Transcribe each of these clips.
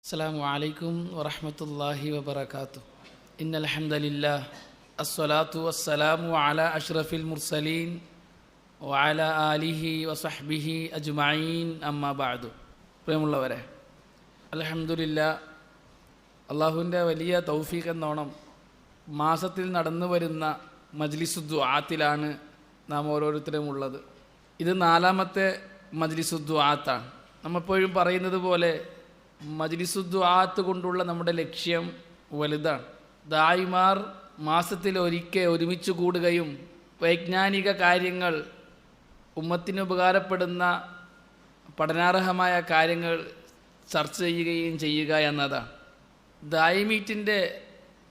السلام عليكم ورحمة الله وبركاته إن الحمد لله الصلاة والسلام على أشرف المرسلين وعلى آله وصحبه أجمعين أما بعد പ്രിയമുള്ളവരെ അലഹമുല്ല അള്ളാഹുവിൻ്റെ വലിയ തൗഫീഖ് എന്നോണം മാസത്തിൽ നടന്നു വരുന്ന മജ്ലിസുദ്ദു ആത്തിലാണ് നാം ഓരോരുത്തരും ഉള്ളത് ഇത് നാലാമത്തെ മജ്ലിസുദ്ദു ആത്താണ് നമ്മെപ്പോഴും പറയുന്നത് പോലെ മജ്ലിസുദ്ദു ആത്ത് കൊണ്ടുള്ള നമ്മുടെ ലക്ഷ്യം വലുതാണ്. ദായിമാർ മാസത്തിൽ ഒരിക്കൽ ഒരുമിച്ച് കൂടുകയും വൈജ്ഞാനിക കാര്യങ്ങൾ ഉമ്മത്തിന് ഉപകാരപ്പെടുന്ന പഠനാർഹമായ കാര്യങ്ങൾ ചർച്ച ചെയ്യുകയും ചെയ്യുക എന്നതാണ്. ദായിമീറ്റിന്റെ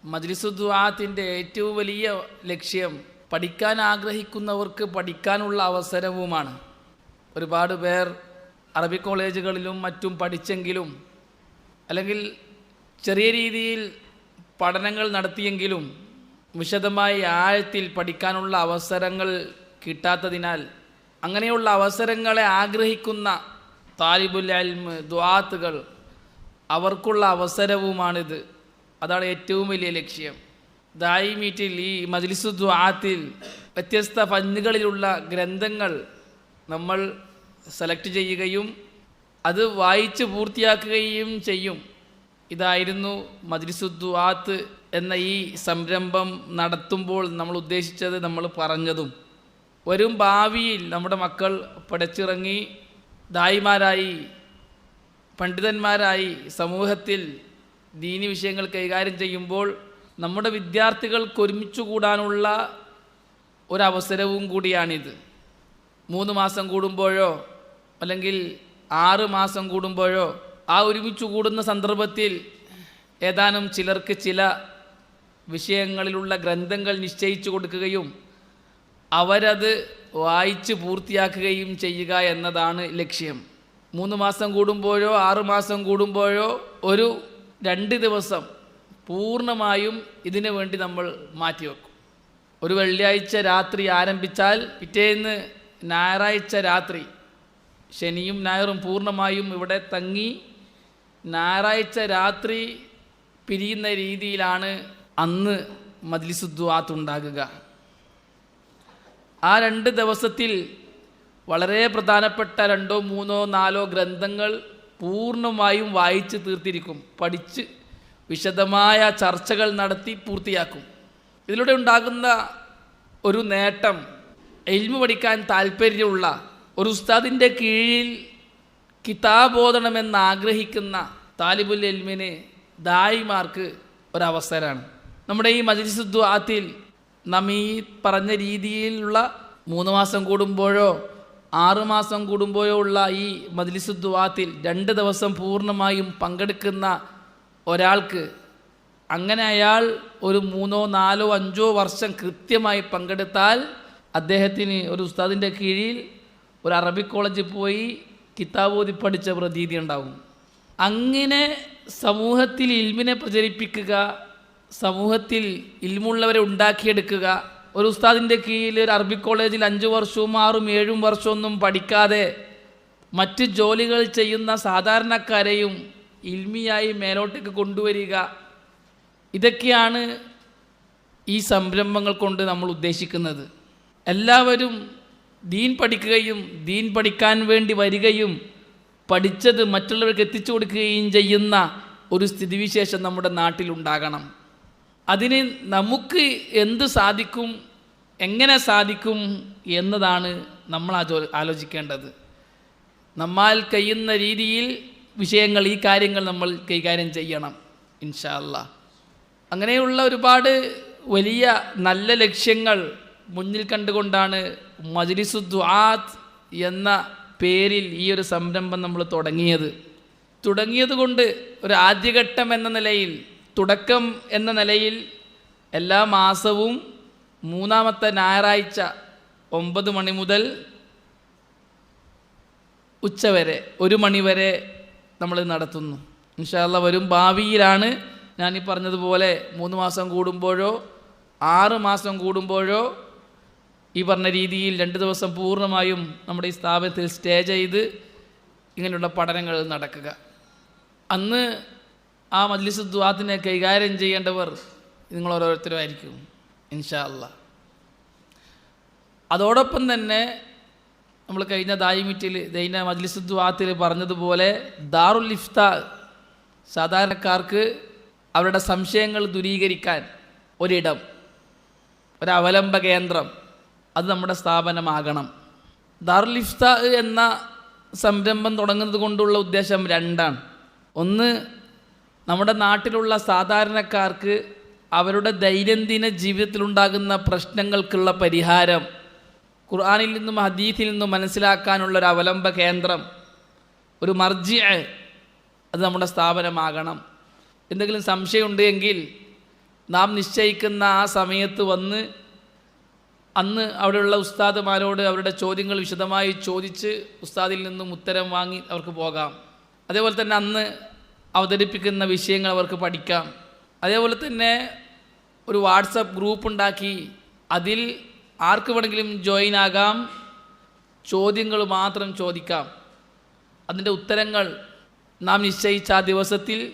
മജ്ലിസുദ്വാത്തിന്റെ ഏറ്റവും വലിയ ലക്ഷ്യം പഠിക്കാൻ ആഗ്രഹിക്കുന്നവർക്ക് പഠിക്കാനുള്ള അവസരവുമാണ്. ഒരുപാട് പേർ അറബി കോളേജുകളിലും മറ്റും പഠിച്ചെങ്കിലും അല്ലെങ്കിൽ ചെറിയ രീതിയിൽ പഠനങ്ങൾ നടത്തിയെങ്കിലും വിശദമായി ആഴത്തിൽ പഠിക്കാനുള്ള അവസരങ്ങൾ കിട്ടാത്തതിനാൽ അങ്ങനെയുള്ള അവസരങ്ങളെ ആഗ്രഹിക്കുന്ന താലിബുൽ അൽമ് ദ്വാത്തുകൾ അവർക്കുള്ള അവസരവുമാണിത്. അതാണ് ഏറ്റവും വലിയ ലക്ഷ്യം. ദായി മീറ്റിൽ ഈ മജ്ലിസു ദ്വാത്തിൽ വ്യത്യസ്ത ഫന്നുകളിലുള്ള ഗ്രന്ഥങ്ങൾ നമ്മൾ സെലക്ട് ചെയ്യുകയും അത് വായിച്ച് പൂർത്തിയാക്കുകയും ചെയ്യും. ഇതായിരുന്നു മജ്ലിസുദ്ദുആത്ത് എന്ന ഈ സംരംഭം നടത്തുമ്പോൾ നമ്മൾ ഉദ്ദേശിച്ചത് നമ്മൾ പറഞ്ഞതും. വരും ഭാവിയിൽ നമ്മുടെ മക്കൾ പഠിച്ചിറങ്ങി ദായിമാരായി പണ്ഡിതന്മാരായി സമൂഹത്തിൽ ദീനി വിഷയങ്ങൾ കൈകാര്യം ചെയ്യുമ്പോൾ നമ്മുടെ വിദ്യാർത്ഥികൾക്ക് ഒരുമിച്ച് കൂടാനുള്ള ഒരവസരവും കൂടിയാണിത്. മൂന്ന് മാസം കൂടുമ്പോഴോ അല്ലെങ്കിൽ ആറ് മാസം കൂടുമ്പോഴോ ആ ഒരുമിച്ച് കൂടുന്ന സന്ദർഭത്തിൽ ഏതാനും ചിലർക്ക് ചില വിഷയങ്ങളിലുള്ള ഗ്രന്ഥങ്ങൾ നിശ്ചയിച്ചു കൊടുക്കുകയും അവരത് വായിച്ച് പൂർത്തിയാക്കുകയും ചെയ്യുക എന്നതാണ് ലക്ഷ്യം. മൂന്ന് മാസം കൂടുമ്പോഴോ ആറ് മാസം കൂടുമ്പോഴോ ഒരു രണ്ട് ദിവസം പൂർണമായും ഇതിനു വേണ്ടി നമ്മൾ മാറ്റിവെക്കും ഒരു വെള്ളിയാഴ്ച രാത്രി ആരംഭിച്ചാൽ പിറ്റേന്ന് ഞായറാഴ്ച രാത്രി ശനിയും ഞായറും പൂർണമായും ഇവിടെ തങ്ങി ഞായറാഴ്ച രാത്രി പിരിയുന്ന രീതിയിലാണ് അന്ന് മജ്ലിസുദ്വാത്ത് ആ രണ്ട് ദിവസത്തിൽ വളരെ പ്രധാനപ്പെട്ട രണ്ടോ മൂന്നോ നാലോ ഗ്രന്ഥങ്ങൾ പൂർണമായും വായിച്ച് തീർത്തിരിക്കും. പഠിച്ച് വിശദമായ ചർച്ചകൾ നടത്തി പൂർത്തിയാക്കും. ഇതിലൂടെ ഉണ്ടാകുന്ന ഒരു നേട്ടം എൽമു പഠിക്കാൻ താല്പര്യമുള്ള ഒരു ഉസ്താദിന്റെ കീഴിൽ കിതാബോധണമെന്ന് ആഗ്രഹിക്കുന്ന താലിബുൽ എൽമിന് ദായിമാർക്ക് ഒരവസരമാണ്. നമ്മുടെ ഈ മജിസുദ്വാത്തിൽ നാം ഈ പറഞ്ഞ രീതിയിലുള്ള മൂന്ന് മാസം കൂടുമ്പോഴോ ആറ് മാസം കൂടുമ്പോഴോ ഉള്ള ഈ മജ്ലിസുദ്വാത്തിൽ രണ്ട് ദിവസം പൂർണമായും പങ്കെടുക്കുന്ന ഒരാൾക്ക് അങ്ങനെ അയാൾ ഒരു മൂന്നോ നാലോ അഞ്ചോ വർഷം കൃത്യമായി പങ്കെടുത്താൽ അദ്ദേഹത്തിന് ഒരു ഉസ്താദിന്റെ കീഴിൽ ഒരു അറബിക് കോളേജിൽ പോയി കിതാബ് ഓതി പഠിച്ച പ്രതീതി ഉണ്ടാവും. അങ്ങനെ സമൂഹത്തിൽ ഇൽമിനെ പ്രചരിപ്പിക്കുക സമൂഹത്തിൽ ഇൽമുള്ളവരെ ഉണ്ടാക്കിയെടുക്കുക ഒരു ഉസ്താദിന്റെ കീഴിൽ ഒരു അറബിക് കോളേജിൽ അഞ്ച് വർഷവും ആറും ഏഴും വർഷമൊന്നും പഠിക്കാതെ മറ്റ് ജോലികൾ ചെയ്യുന്ന സാധാരണക്കാരെയും ഇൽമിയായി മേലോട്ടേക്ക് കൊണ്ടുവരിക ഇതൊക്കെയാണ് ഈ സംരംഭങ്ങൾ കൊണ്ട് നമ്മൾ ഉദ്ദേശിക്കുന്നത്. എല്ലാവരും ദീൻ പഠിക്കുകയും ദീൻ പഠിക്കാൻ വേണ്ടി വരികയും പഠിച്ചത് മറ്റുള്ളവർക്ക് എത്തിച്ചു കൊടുക്കുകയും ചെയ്യുന്ന ഒരു സ്ഥിതിവിശേഷം നമ്മുടെ നാട്ടിലുണ്ടാകണം. അതിന് നമുക്ക് എന്ത് സാധിക്കും എങ്ങനെ സാധിക്കും എന്നതാണ് നമ്മൾ ആലോചിക്കേണ്ടത്. നമ്മാൽ കഴിയുന്ന രീതിയിൽ വിഷയങ്ങൾ ഈ കാര്യങ്ങൾ നമ്മൾ കൈകാര്യം ചെയ്യണം ഇൻഷാല്ല അങ്ങനെയുള്ള ഒരുപാട് വലിയ നല്ല ലക്ഷ്യങ്ങൾ മുന്നിൽ കണ്ടുകൊണ്ടാണ് മജ്ലിസു ദുആത്ത് എന്ന പേരിൽ ഈ ഒരു സംരംഭം നമ്മൾ തുടങ്ങിയത്. തുടങ്ങിയതുകൊണ്ട് ഒരു ആദ്യഘട്ടം എന്ന നിലയിൽ തുടക്കം എന്ന നിലയിൽ എല്ലാ മാസവും മൂന്നാമത്തെ ഞായറാഴ്ച ഒമ്പത് മണി മുതൽ ഉച്ചവരെ ഒരു മണിവരെ നമ്മൾ നടത്തുന്നു. ഇൻഷാല്ല വരും ഭാവിയിലാണ് ഞാൻ ഈ പറഞ്ഞതുപോലെ മൂന്ന് മാസം കൂടുമ്പോഴോ ആറ് മാസം കൂടുമ്പോഴോ ഈ പറഞ്ഞ രീതിയിൽ രണ്ട് ദിവസം പൂർണമായും നമ്മുടെ ഈ സ്ഥാപനത്തിൽ സ്റ്റേ ചെയ്ത് ഇങ്ങനെയുള്ള പഠനങ്ങൾ നടക്കുക. അന്ന് ആ മജ്ലിസ് ദ്വാത്തിനെ കൈകാര്യം ചെയ്യേണ്ടവർ നിങ്ങൾ ഓരോരുത്തരുമായിരിക്കും ഇൻഷാ അല്ലാ അതോടൊപ്പം തന്നെ നമ്മൾ കഴിഞ്ഞ ദായിമിറ്റിൽ ദൈന മജ്ലിസ് ദ്വാത്തിൽ പറഞ്ഞതുപോലെ ദാറുൽ ഇഫ്ത സാധാരണക്കാർക്ക് അവരുടെ സംശയങ്ങൾ ദൂരീകരിക്കാൻ ഒരിടം ഒരവലംബ കേന്ദ്രം അത് നമ്മുടെ സ്ഥാപനമാകണം. ദാർലിഫ്ത എന്ന സംരംഭം തുടങ്ങുന്നത് കൊണ്ടുള്ള ഉദ്ദേശം രണ്ടാണ്. ഒന്ന് നമ്മുടെ നാട്ടിലുള്ള സാധാരണക്കാർക്ക് അവരുടെ ദൈനംദിന ജീവിതത്തിലുണ്ടാകുന്ന പ്രശ്നങ്ങൾക്കുള്ള പരിഹാരം ഖുർആാനിൽ നിന്നും ഹദീഫിൽ നിന്നും മനസ്സിലാക്കാനുള്ള ഒരു അവലംബ കേന്ദ്രം ഒരു മർജി അത് നമ്മുടെ സ്ഥാപനമാകണം. എന്തെങ്കിലും സംശയമുണ്ട് എങ്കിൽ നാം നിശ്ചയിക്കുന്ന ആ സമയത്ത് വന്ന് അന്ന് അവിടെയുള്ള ഉസ്താദുമാരോട് അവരുടെ ചോദ്യങ്ങൾ വിശദമായി ചോദിച്ച് ഉസ്താദിൽ നിന്നും ഉത്തരം വാങ്ങി അവർക്ക് പോകാം. അതേപോലെ തന്നെ അന്ന് അവതരിപ്പിക്കുന്ന വിഷയങ്ങൾ അവർക്ക് പഠിക്കാം. അതേപോലെ തന്നെ ഒരു വാട്സപ്പ് ഗ്രൂപ്പ് ഉണ്ടാക്കി അതിൽ ആർക്ക് വേണമെങ്കിലും ജോയിൻ ആകാം. ചോദ്യങ്ങൾ മാത്രം ചോദിക്കാം. അതിന്റെ ഉത്തരങ്ങൾ നാം നിശ്ചയിച്ച ആ ദിവസത്തിൽ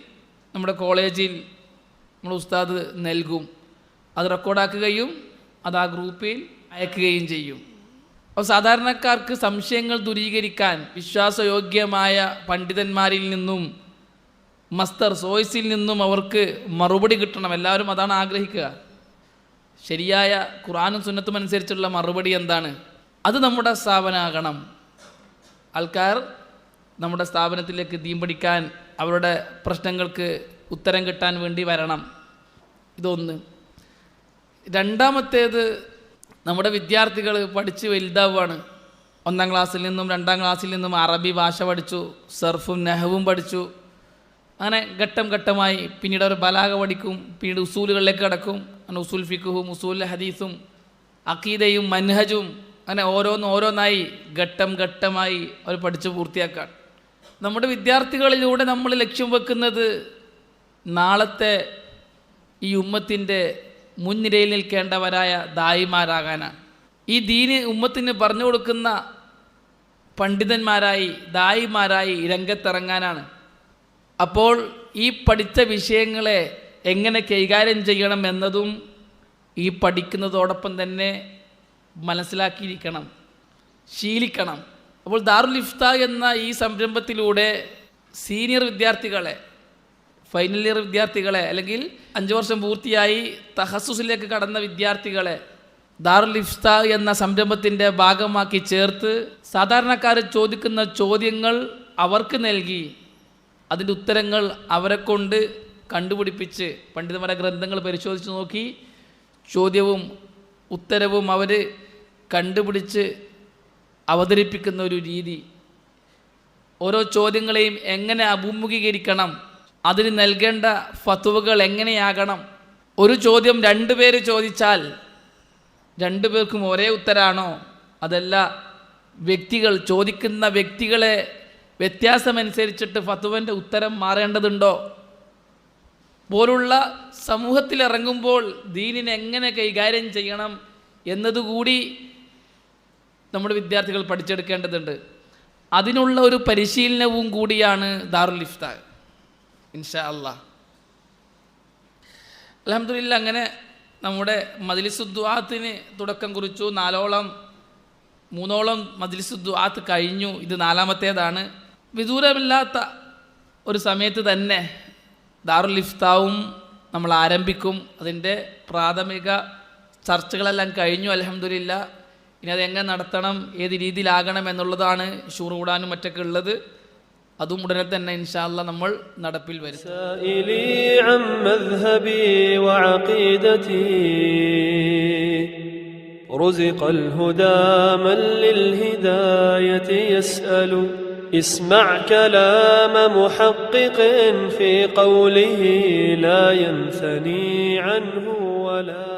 നമ്മുടെ കോളേജിൽ നമ്മുടെ ഉസ്താദ് നൽകും. അത് റെക്കോർഡാക്കുകയും അത് ആ ഗ്രൂപ്പിൽ അയക്കുകയും ചെയ്യും. അപ്പോൾ സാധാരണക്കാർക്ക് സംശയങ്ങൾ ദൂരീകരിക്കാൻ വിശ്വാസയോഗ്യമായ പണ്ഡിതന്മാരിൽ നിന്നും മസ്തർ സോയ്സിൽ നിന്നും അവർക്ക് മറുപടി കിട്ടണം. എല്ലാവരും അതാണ് ആഗ്രഹിക്കുക. ശരിയായ ഖുറാനും സുന്നത്തും അനുസരിച്ചുള്ള മറുപടി എന്താണ്? അത് നമ്മുടെ സ്ഥാപനമാകണം ആൾക്കാർ നമ്മുടെ സ്ഥാപനത്തിലേക്ക് ദീം പഠിക്കാൻ അവരുടെ പ്രശ്നങ്ങൾക്ക് ഉത്തരം കിട്ടാൻ വേണ്ടി വരണം. ഇതൊന്ന്. രണ്ടാമത്തേത് നമ്മുടെ വിദ്യാർത്ഥികൾ പഠിച്ച് വലുതാവുകയാണ്. ഒന്നാം ക്ലാസ്സിൽ നിന്നും രണ്ടാം ക്ലാസ്സിൽ നിന്നും അറബി ഭാഷ പഠിച്ചു സർഫും നെഹവും പഠിച്ചു. അങ്ങനെ ഘട്ടം ഘട്ടമായി പിന്നീട് അവർ ബലാഗ പഠിക്കും പിന്നീട് ഉസൂലുകളിലേക്ക് കടക്കും. അങ്ങനെ ഉസൂൽ ഫിഖുഹും ഉസൂൽ ഹദീസും അക്കീദയും മൻഹജും അങ്ങനെ ഓരോന്ന് ഓരോന്നായി ഘട്ടം ഘട്ടമായി അവർ പഠിച്ച് പൂർത്തിയാക്കാൻ നമ്മുടെ വിദ്യാർത്ഥികളിലൂടെ നമ്മൾ ലക്ഷ്യം വെക്കുന്നത് നാളത്തെ ഈ ഉമ്മത്തിന്റെ മുൻനിരയിൽ നിൽക്കേണ്ടവരായ ദായിമാരാകാനാണ് ഈ ദീന് ഉമ്മത്തിന് പറഞ്ഞു കൊടുക്കുന്ന പണ്ഡിതന്മാരായി ദായിമാരായി രംഗത്തിറങ്ങാനാണ്. അപ്പോൾ ഈ പഠിച്ച വിഷയങ്ങളെ എങ്ങനെ കൈകാര്യം ചെയ്യണം എന്നതും ഈ പഠിക്കുന്നതോടൊപ്പം തന്നെ മനസ്സിലാക്കിയിരിക്കണം ശീലിക്കണം. അപ്പോൾ ദാറുൽ ഇഫ്ത എന്ന ഈ സംരംഭത്തിലൂടെ സീനിയർ വിദ്യാർത്ഥികളെ ഫൈനൽ ഇയർ വിദ്യാർത്ഥികളെ അല്ലെങ്കിൽ അഞ്ച് വർഷം പൂർത്തിയായി തഹസുസിലേക്ക് കടന്ന വിദ്യാർത്ഥികളെ ദാറുൽ ഇഫ്ത എന്ന സംരംഭത്തിന്റെ ഭാഗമാക്കി ചേർത്ത് സാധാരണക്കാർ ചോദിക്കുന്ന ചോദ്യങ്ങൾ അവർക്ക് നൽകി. അതിന്റെ ഉത്തരങ്ങൾ അവരെ കൊണ്ട് കണ്ടുപിടിപ്പിച്ച് പണ്ഡിതന്മാരെ ഗ്രന്ഥങ്ങൾ പരിശോധിച്ച് നോക്കി. ചോദ്യവും ഉത്തരവും അവർ കണ്ടുപിടിച്ച് അവതരിപ്പിക്കുന്ന ഒരു രീതി. ഓരോ ചോദ്യങ്ങളെയും എങ്ങനെ അഭിമുഖീകരിക്കണം അതിന് നൽകേണ്ട ഫത്തുവകൾ എങ്ങനെയാകണം? ഒരു ചോദ്യം രണ്ടു പേര് ചോദിച്ചാൽ രണ്ടു പേർക്കും ഒരേ ഉത്തരാണോ? അതല്ല വ്യക്തികൾ ചോദിക്കുന്ന വ്യക്തികളെ വ്യത്യാസമനുസരിച്ചിട്ട് ഫത്തുവന്റെ ഉത്തരം മാറേണ്ടതുണ്ടോ? പോലുള്ള സമൂഹത്തിലിറങ്ങുമ്പോൾ ദീനിനെ എങ്ങനെ കൈകാര്യം ചെയ്യണം എന്നതുകൂടി നമ്മുടെ വിദ്യാർത്ഥികൾ പഠിച്ചെടുക്കേണ്ടതുണ്ട്. അതിനുള്ള ഒരു പരിശീലനവും കൂടിയാണ് ദാറുൽ ഇഫ്താർ. ഇൻഷാ അല്ല. അലഹമില്ല അങ്ങനെ നമ്മുടെ മജ്ലിസുദ്വാത്തിന് തുടക്കം കുറിച്ചു. നാലോളം മൂന്നോളം മജ്ലിസുദ്വാത്ത് കഴിഞ്ഞു. ഇത് നാലാമത്തേതാണ്. വിദൂരമില്ലാത്ത ഒരു സമയത്ത് തന്നെ ദാറുൽ ഇഫ്താവും നമ്മൾ ആരംഭിക്കും. അതിന്റെ പ്രാഥമിക ചർച്ചകളെല്ലാം കഴിഞ്ഞു അലഹമില്ല ഇനി അതെങ്ങനെ നടത്തണം ഏത് രീതിയിലാകണം എന്നുള്ളതാണ് ഷൂർ കൂടാനും മറ്റൊക്കെ ഉള്ളത്. അതും ഉടനെ തന്നെ ഇൻഷാല്ല നമ്മൾ നടപ്പിൽ വരും سائلي عن مذهبي وعقيدتي رزق الهدى من للهداية يسأل اسمع كلام محقق في قوله لا ينثني عنه ولا